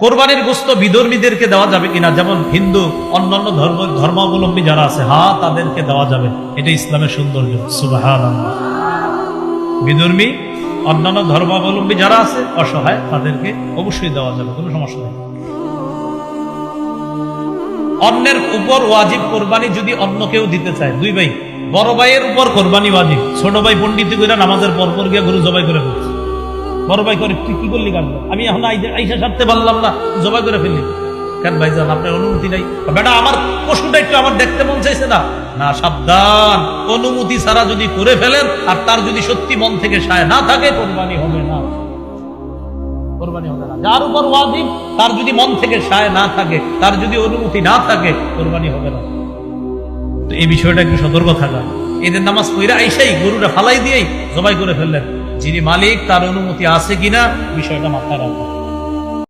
কোরবানির গোস্ত বিধর্মীদেরকে দেওয়া যাবে কিনা? যেমন হিন্দু, অন্যান্য ধর্ম, ধর্মাবলম্বী যারা আছে হ্যাঁ তাদেরকে দেওয়া যাবে। এটা ইসলামের সৌন্দর্য। বিধর্মী, অন্যান্য ধর্মাবলম্বী যারা আছে, অসহায়, তাদেরকে অবশ্যই দেওয়া যাবে। কোনো সমস্যা নেই। অন্যের উপর ওয়াজিব কোরবানি যদি অন্য কেউ দিতে চায়, দুই ভাই, বড় ভাইয়ের উপর কোরবানি ওয়াজিব, ছোট ভাই পন্ডিত করে নামাজের পর পর গিয়ে গরু জবাই করে ফেলছে। বড় ভাই করে তুই কি করলি কাজ আমি এখন আইসা- সারতে পারলাম না, জবাই করে ফেললি। কেন ভাই যান, আপনার অনুমতি নাই? বেটা, আমার পশুটা একটু আমার দেখতে মন চাইছে না। না, সাবধান। অনুমতি ছাড়া যদি করে ফেলেন, আর তার যদি সত্যি মন থেকে সায় না থাকে, কোরবানি হবে না। কোরবানি হবে না। যার উপর ওয়াজিব, তার যদি মন থেকে সায় না থাকে, তার যদি অনুমতি না থাকে, কোরবানি হবে না। তো এই বিষয়টা একটু সতর্ক থাকা। এদের নামাজ পইরা আইসাই, গরুটা ফালাই দিয়েই জবাই করে ফেললেন। যিনি মালিক তার অনুমতি আছে কিনা বিষয়টা মাথায় রাখবেন।